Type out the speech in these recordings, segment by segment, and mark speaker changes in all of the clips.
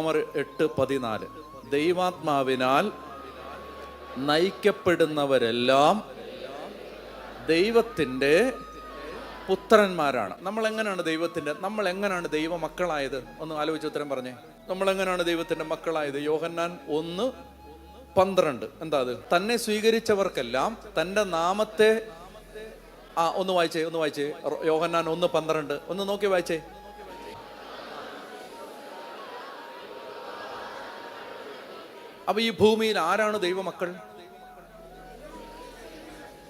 Speaker 1: റോമർ എട്ട് പതിനാല്. ദൈവാത്മാവിനാൽ നയിക്കപ്പെടുന്നവരെല്ലാം ദൈവത്തിന്റെ പുത്രന്മാരാണ്. നമ്മൾ എങ്ങനെയാണ് ദൈവത്തിന്റെ നമ്മൾ എങ്ങനെയാണ് ദൈവ മക്കളായത് ഒന്ന് ആലോചിച്ച് ഉത്തരം പറഞ്ഞേ. നമ്മൾ എങ്ങനെയാണ് ദൈവത്തിന്റെ മക്കളായത്? യോഹന്നാൻ ഒന്ന് പന്ത്രണ്ട്. എന്താ അത്? തന്നെ സ്വീകരിച്ചവർക്കെല്ലാം തന്റെ നാമത്തെ ആ ഒന്ന് വായിച്ചേ ഒന്ന് വായിച്ചേ. യോഹന്നാൻ ഒന്ന് പന്ത്രണ്ട്. ഒന്ന് നോക്കി വായിച്ചേ. അപ്പൊ ഈ ഭൂമിയിൽ ആരാണ് ദൈവമക്കൾ?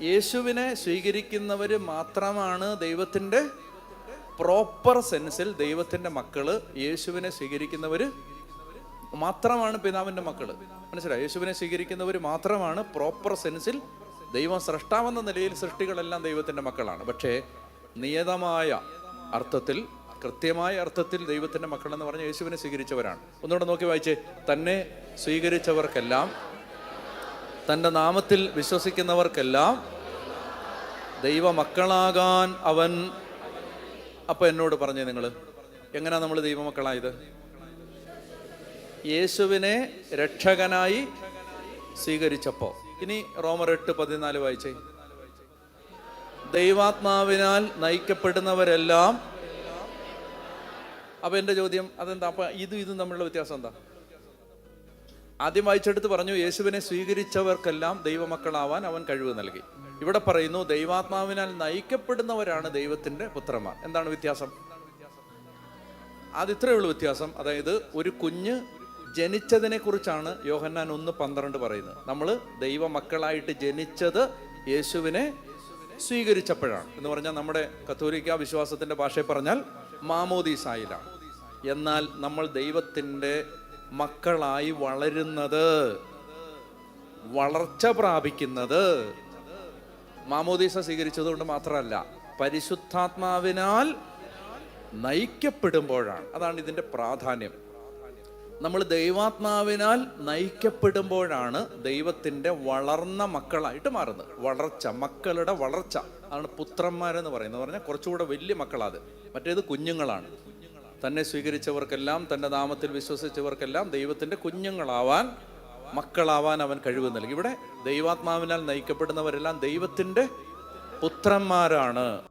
Speaker 1: യേശുവിനെ സ്വീകരിക്കുന്നവർ മാത്രമാണ് ദൈവത്തിന്റെ പ്രോപ്പർ സെൻസിൽ ദൈവത്തിന്റെ മക്കൾ. യേശുവിനെ സ്വീകരിക്കുന്നവർ മാത്രമാണ് പിതാവിന്റെ മക്കൾ. മനസ്സിലായി? യേശുവിനെ സ്വീകരിക്കുന്നവർ മാത്രമാണ് പ്രോപ്പർ സെൻസിൽ ദൈവം സൃഷ്ടാവെന്ന നിലയിൽ സൃഷ്ടികളെല്ലാം ദൈവത്തിന്റെ മക്കളാണ്. പക്ഷേ നിയതമായ അർത്ഥത്തിൽ കൃത്യമായ അർത്ഥത്തിൽ ദൈവത്തിന്റെ മക്കളെന്ന് പറഞ്ഞ യേശുവിനെ സ്വീകരിച്ചവരാണ്. ഒന്നുകൂടെ നോക്കി വായിച്ചേ. തന്നെ സ്വീകരിച്ചവർക്കെല്ലാം തന്റെ നാമത്തിൽ വിശ്വസിക്കുന്നവർക്കെല്ലാം ദൈവമക്കളാകാൻ അവൻ അപ്പം എന്നോട് പറഞ്ഞേ നിങ്ങൾ എങ്ങനെയാണ് നമ്മൾ ദൈവമക്കളായത്? യേശുവിനെ രക്ഷകനായി സ്വീകരിച്ചപ്പോൾ ഇനി റോമർ എട്ട് പതിനാല് വായിച്ചേ. ദൈവാത്മാവിനാൽ നയിക്കപ്പെടുന്നവരെല്ലാം അപ്പൊ എന്റെ ചോദ്യം അതെന്താ? അപ്പൊ ഇതും ഇതും തമ്മിലുള്ള വ്യത്യാസം എന്താ? ആദ്യം വായിച്ചെടുത്ത് പറഞ്ഞു യേശുവിനെ സ്വീകരിച്ചവർക്കെല്ലാം ദൈവമക്കളാവാൻ അവൻ കഴിവ് നൽകി. ഇവിടെ പറയുന്നു ദൈവാത്മാവിനാൽ നയിക്കപ്പെടുന്നവരാണ് ദൈവത്തിന്റെ പുത്രന്മാർ. എന്താണ് വ്യത്യാസം? അത് ഇത്രയേ ഉള്ളൂ വ്യത്യാസം. അതായത് ഒരു കുഞ്ഞ് ജനിച്ചതിനെ കുറിച്ചാണ് യോഹന്നാൻ ഒന്ന് പന്ത്രണ്ട് പറയുന്നത്. നമ്മൾ ദൈവമക്കളായിട്ട് ജനിച്ചത് യേശുവിനെ സ്വീകരിച്ചപ്പോഴാണ്. എന്ന് പറഞ്ഞാൽ നമ്മുടെ കത്തോലിക്ക വിശ്വാസത്തിന്റെ ഭാഷയിൽ പറഞ്ഞാൽ മാമോദീസായിലാണ് എന്നാൽ നമ്മൾ ദൈവത്തിന്റെ മക്കളായി വളരുന്നത് വളർച്ച പ്രാപിക്കുന്നത് മാമോദീസ സ്വീകരിച്ചതുകൊണ്ട് മാത്രമല്ല പരിശുദ്ധാത്മാവിനാൽ നയിക്കപ്പെടുമ്പോഴാണ്. അതാണ് ഇതിന്റെ പ്രാധാന്യം. നമ്മൾ ദൈവാത്മാവിനാൽ നയിക്കപ്പെടുമ്പോഴാണ് ദൈവത്തിന്റെ വളർന്ന മക്കളായിട്ട് മാറുന്നത്. വളർച്ച മക്കളുടെ വളർച്ച. അതാണ് പുത്രന്മാരെന്ന് പറയുന്നത്. പറഞ്ഞാൽ കുറച്ചുകൂടെ വലിയ മക്കളാത് മറ്റേത് കുഞ്ഞുങ്ങളാണ്. തന്നെ സ്വീകരിച്ചവർക്കെല്ലാം തന്റെ നാമത്തിൽ വിശ്വസിച്ചവർക്കെല്ലാം ദൈവത്തിന്റെ കുഞ്ഞുങ്ങളാവാൻ മക്കളാവാൻ അവൻ കഴിവ് നൽകി. ഇവിടെ ദൈവാത്മാവിനാൽ നയിക്കപ്പെടുന്നവരെല്ലാം ദൈവത്തിന്റെ പുത്രന്മാരാണ്.